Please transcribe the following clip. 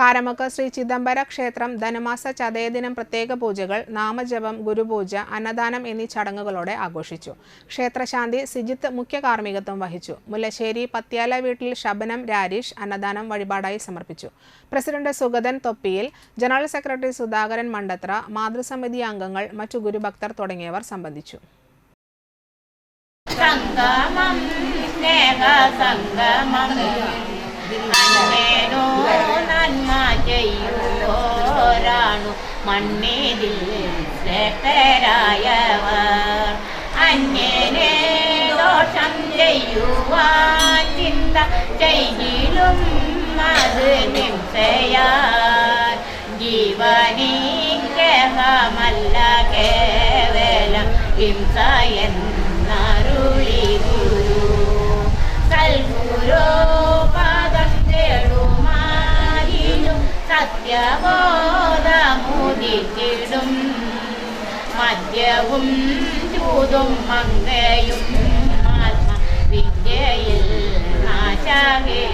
കാരമുക്ക് ശ്രീ ചിദംബര ക്ഷേത്രം ധനുമാസ ചതയദിനം പ്രത്യേക പൂജകൾ നാമജപം ഗുരുപൂജ അന്നദാനം എന്നീ ചടങ്ങുകളോടെ ആഘോഷിച്ചു. ക്ഷേത്രശാന്തി സിജിത്ത് മുഖ്യ കാർമ്മികത്വം വഹിച്ചു. മുല്ലശ്ശേരി പത്യാല വീട്ടിൽ ശബനം രാരീഷ് അന്നദാനം വഴിപാടായി സമർപ്പിച്ചു. പ്രസിഡന്റ് സുഗതൻ തൊപ്പിയിൽ ജനറൽ സെക്രട്ടറി സുധാകരൻ മണ്ടത്ര മാതൃസമിതി അംഗങ്ങൾ മറ്റു ഗുരുഭക്തർ തുടങ്ങിയവർ സംബന്ധിച്ചു. സംഗമം സ്നേഹ സംഗമം. ചെയ്യുവോരാണു മണ്ണേതിൽ ശ്രേഷ്ഠരായവർ. അന്യനെ ദോഷം ചെയ്യുവാൻ ചിന്ത ചെയ്യിലും അത് നിംസയാൽ. ജീവനിഗ്രഹമല്ല കേവലം ഹിംസ എന്നരുളി ഗുരു സൽഗുരോ പാദം തേടുമാരിലും സത്യബോധമുദിച്ചിടും മദ്യവും ചൂതും മങ്ങയും ആത്മവിദ്യയിൽ ആശാകേ